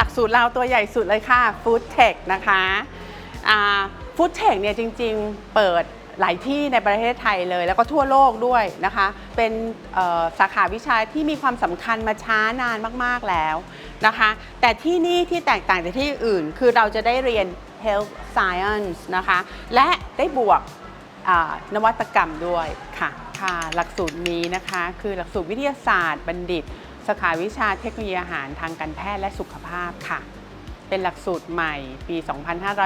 หลักสูตรเราตัวใหญ่สุดเลยค่ะ Food Tech นะคะฟู้ดเทคเนี่ยจริงๆ เปิดหลายที่ในประเทศไทยเลย แล้วก็ทั่วโลกด้วยนะคะ เป็นสาขาวิชาที่มีความสำคัญมาช้านานมากๆแล้วนะคะ แต่ที่นี่ที่แตกต่างจากที่อื่น คือเราจะได้เรียน Health Science นะคะ และได้บวกนวัตกรรมด้วยค่ะค่ะ หลักสูตรนี้นะคะ คือหลักสูตรวิทยาศาสตร์บัณฑิต สาขาวิชาเทคโนโลยีอาหารทางการแพทย์และสุขภาพค่ะ เป็นหลักสูตรใหม่ปี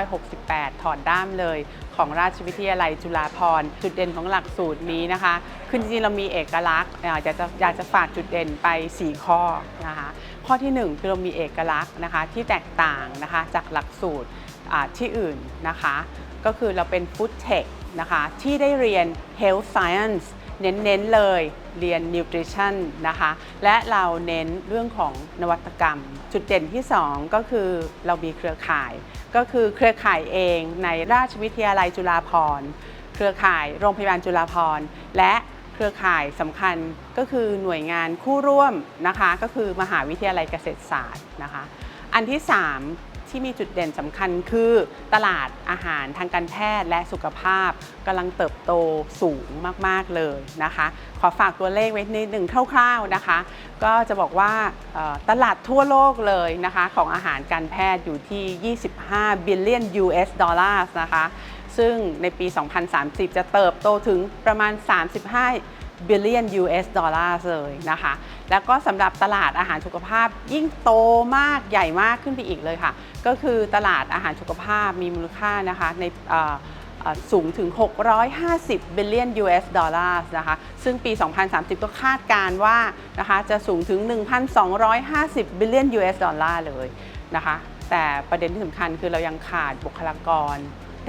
2568 ถอดด้ามเลย ของราชวิทยาลัยจุฬาภรณ์จุดเด่นของหลักสูตรนี้นะคะคือจริงๆเรามีเอกลักษณ์อยากจะอยากจะฝากจุดเด่นไป 4 ข้อนะคะข้อทีหนึ่1 คือเรามีเอกลักษณ์นะคะที่แตกต่างนะคะจากหลักสูตรอ่าที่อื่นนะคะ ก็คือเราเป็น Food Tech นะคะที่ได้เรียน Health Science เน้นๆเลยเรียน Nutrition นะคะ และเราเน้นเรื่องของนวัตกรรม จุดเด่นที่ 2 ก็คือเรามีเครือข่าย ก็คือเครือข่ายเองในราชวิทยาลัยจุฬาภรณ์ เครือข่ายโรงพยาบาลจุฬาภรณ์ และเครือข่ายสำคัญก็คือหน่วยงานคู่ร่วมนะคะ ก็คือมหาวิทยาลัยเกษตรศาสตร์นะคะ อันที่ 3 ที่มีจุดเด่นสำคัญคือ ตลาดอาหารทางการแพทย์และสุขภาพกำลังเติบโตสูงมาก ๆ เลยนะคะ ขอฝากตัวเลขไว้นิดหนึ่งคร่าว ๆนะคะ ก็จะบอกว่าตลาดทั่วโลกเลยนะคะ ของอาหารการแพทย์อยู่ที่ 25 billion US dollars นะคะ ซึ่งในปี 2030 จะเติบโตถึงประมาณ 35 billion US dollars เลยนะคะ แล้วก็สำหรับตลาดอาหารสุขภาพยิ่งโตมากใหญ่มากขึ้นไปอีกเลยค่ะ ก็คือตลาดอาหารสุขภาพมีมูลค่านะคะในสูงถึง 650 billion US dollars นะคะ ซึ่งปี 2030 ก็คาดการว่านะคะจะสูงถึง 1,250 billion US dollar เลยนะคะ แต่ประเด็นที่สำคัญคือเรายังขาดบุคลากร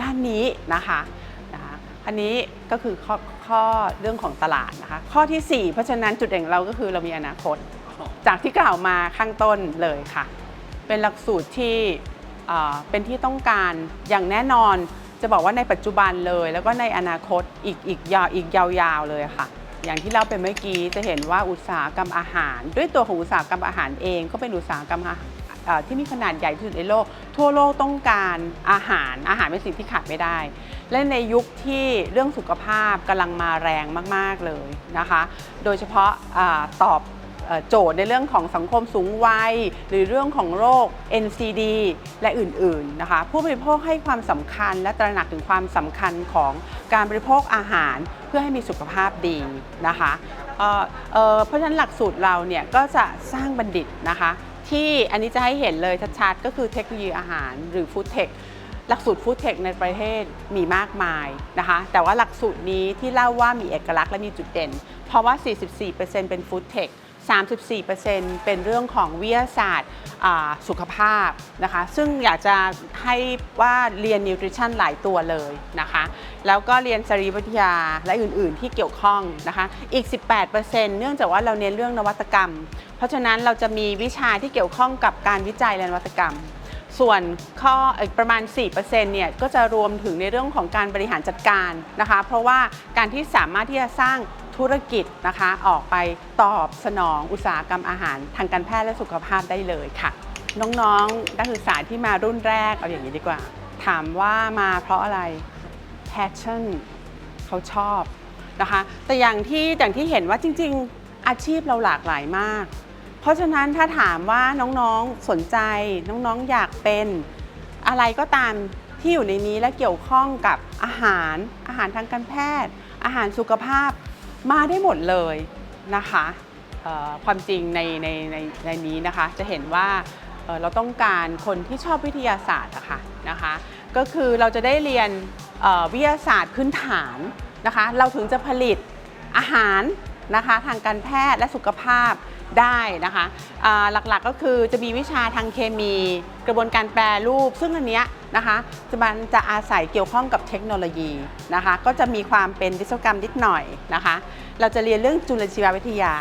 ด้านนี้นะคะนะคะอันนี้ก็คือ ข้อเรื่องของตลาดนะคะ ข้อทีสี่4 เพราะฉะนั้นจุดเด่นของเราก็คือเรามีอนาคต จากที่กล่าวมาข้างต้นเลยค่ะ เป็นหลักสูตรที่เป็นที่ต้องการอย่างแน่นอนจะบอกว่าในปัจจุบันเลย แล้วก็ในอนาคตอีกอีกยาวอีกยาวๆเลยค่ะ อย่างที่เราเป็นเมื่อกี้จะเห็นว่าอุตสาหกรรมอาหาร ด้วยตัวของอุตสาหกรรมอาหารเองก็เป็นอุตสาหกรรมอาหาร ที่มีขนาดใหญ่ที่สุดในโลก ทั่วโลกต้องการอาหารอาหารเป็นสิ่งที่ขาดไม่ได้ และในยุคที่เรื่องสุขภาพกำลังมาแรงมาก ๆ เลยนะคะ โดยเฉพาะอาตอบอโจทย์ในเรื่องของสังคมสูงวัย หรือเรื่องของโรค NCD และอื่น ๆ นะคะ ผู้บริโภคให้ความสำคัญและตระหนักถึงความสำคัญของการบริโภคอาหารเพื่อให้มีสุขภาพดีนะคะเเเพราะฉะนั้นหลักสูตรเราเนี่ยก็จะสร้างบัณฑิตนะคะ ที่อันนี้จะให้เห็นเลยชัดๆ ก็คือเทคโนโลยีอาหารหรือฟู้ดเทคหลักสูตรฟู้ดเทคในประเทศมีมากมายนะคะ แต่ว่าหลักสูตรนี้ที่เล่าว่ามีเอกลักษณ์และมีจุดเด่น เพราะว่า 44%เป็นฟู้ดเทค 34%เป็นเรื่องของวิทยาศาสตร์สุขภาพนะคะ ซึ่งอยากจะให้ว่าเรียนนิวทริชั่นหลายตัวเลยนะคะ แล้วก็เรียนสรีรวิทยาและอื่น ๆ ที่เกี่ยวข้องนะคะ อีก 18%เนื่องจากว่าเราเน้นเรื่องนวัตกรรม เพราะฉะนั้นเราจะมีวิชาที่เกี่ยวข้องกับการวิจัยและนวัตกรรม ส่วนข้อเอ่อประมาณ 4%เนี่ยก็จะรวมถึงในเรื่องของการบริหารจัดการนะคะ เพราะว่าการที่สามารถที่จะสร้าง ธุรกิจนะคะออกไปตอบสนองอุตสาหกรรมอาหาร ทางการแพทย์และสุขภาพได้เลยค่ะ น้องๆนักศึกษาที่มารุ่นแรกเอาอย่างนี้ดีกว่า ถามว่ามาเพราะอะไร passion เขาชอบนะคะ แต่อย่างที่อย่างที่เห็นว่าจริง ๆ อาชีพเราหลากหลายมาก เพราะฉะนั้นถ้าถามว่าน้องๆสนใจน้องๆอยากเป็นอะไรก็ตามที่อยู่ในนี้และเกี่ยวข้องกับอาหาร อาหารทางการแพทย์ อาหารสุขภาพ มาได้หมดเลยนะคะความจริงในในในในนี้นะคะจะเห็นว่าเเราต้องการคนที่ชอบวิทยาศาสตร์อะค่ะนะคะก็คือเราจะได้เรียนวิทยาศาสตร์พื้นฐานนะคะเราถึงจะผลิตอาหารนะคะทางการแพทย์และสุขภาพ ได้นะคะหลักๆก็คือจะมีวิชาทางเคมีกระบวนการแปรรูป ซึ่งอันเนี้ยนะคะจะมันจะอาศัยเกี่ยวข้องกับเทคโนโลยีนะคะก็จะมีความเป็นวิศวกรรมนิดหน่อยนะคะ เราจะเรียนเรื่องจุลชีววิทยา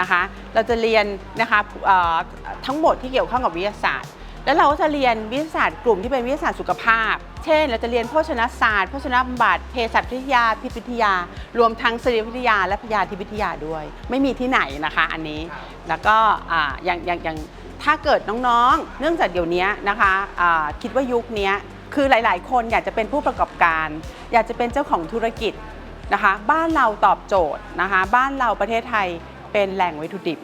นะคะ เราจะเรียนนะคะทั้งหมดที่เกี่ยวข้องกับวิทยาศาสตร์ แล้วเราก็จะเรียนวิทยาศาสตร์กลุ่มที่เป็นวิทยาศาสตร์สุขภาพ เช่น เราจะเรียนโภชนาศาสตร์โภชนาบำบัดเภสัชวิทยาพิษวิทยา รวมทั้งสรีรวิทยาและพยาธิวิทยาด้วย ไม่มีที่ไหนนะคะอันนี้ แล้วก็อย่างอย่างอย่างถ้าเกิดน้องๆ เนื่องจากเดี๋ยวนี้นะคะอ่าคิดว่ายุคนี้คือหลาย ๆ คนอยากจะเป็นผู้ประกอบการ อยากจะเป็นเจ้าของธุรกิจนะคะ บ้านเราตอบโจทย์นะคะ บ้านเราประเทศไทยเป็นแหล่งวัตถุดิบ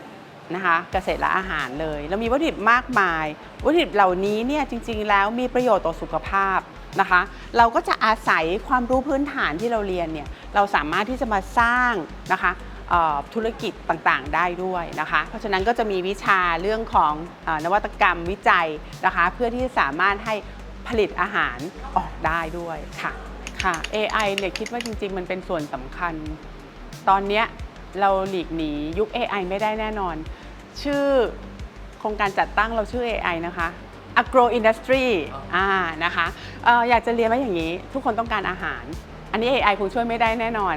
นะคะเกษตรและอาหารเลย เรามีวัตถุดิบมากมาย วัตถุดิบเหล่านี้เนี่ยจริง ๆ แล้วมีประโยชน์ต่อสุขภาพนะคะ เราก็จะอาศัยความรู้พื้นฐานที่เราเรียนเนี่ยเราสามารถที่จะมาสร้างนะคะธุรกิจต่างๆ ได้ด้วยนะคะ เพราะฉะนั้นก็จะมีวิชาเรื่องของอนวัตกรรมวิจัยนะคะ เพื่อที่จะสามารถให้ผลิตอาหารออกได้ด้วยค่ะค่ะ AI เนี่ยคิดว่าจริง ๆ มันเป็นส่วนสำคัญ ตอนนี้เราหลีกหนียุค AI ไม่ได้แน่นอน ชื่อโครงการจัดตั้งเราชื่อ AI นะคะ agro industry อ่านะคะเอ่ออยากจะเรียนว่าอย่างนี้ ทุกคนต้องการอาหาร อันนี้ AI คงช่วยไม่ได้แน่นอน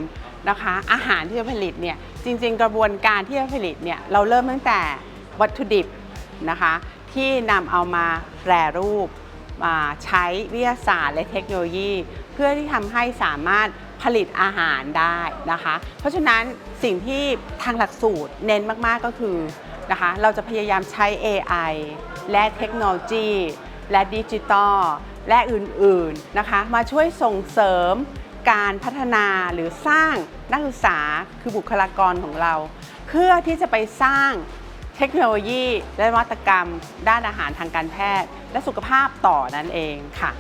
นะคะ อาหารที่จะผลิตเนี่ยจริง ๆ กระบวนการที่จะผลิตเนี่ยเราเริ่มตั้งแต่วัตถุดิบนะคะที่นำเอามาแปรรูปมาใช้วิทยาศาสตร์และเทคโนโลยี เพื่อที่ทำให้สามารถผลิตอาหารได้นะคะ เพราะฉะนั้นสิ่งที่ทางหลักสูตรเน้นมากๆก็คือ นะคะ เราจะพยายามใช้ AI และเทคโนโลยี และดิจิตอลและอื่นๆนะคะ มาช่วยส่งเสริมการพัฒนาหรือสร้างนักศึกษาคือบุคลากรของเรา เพื่อที่จะไปสร้างเทคโนโลยีและนวัตกรรม ด้านอาหารทางการแพทย์ และสุขภาพต่อนั่นเองค่ะ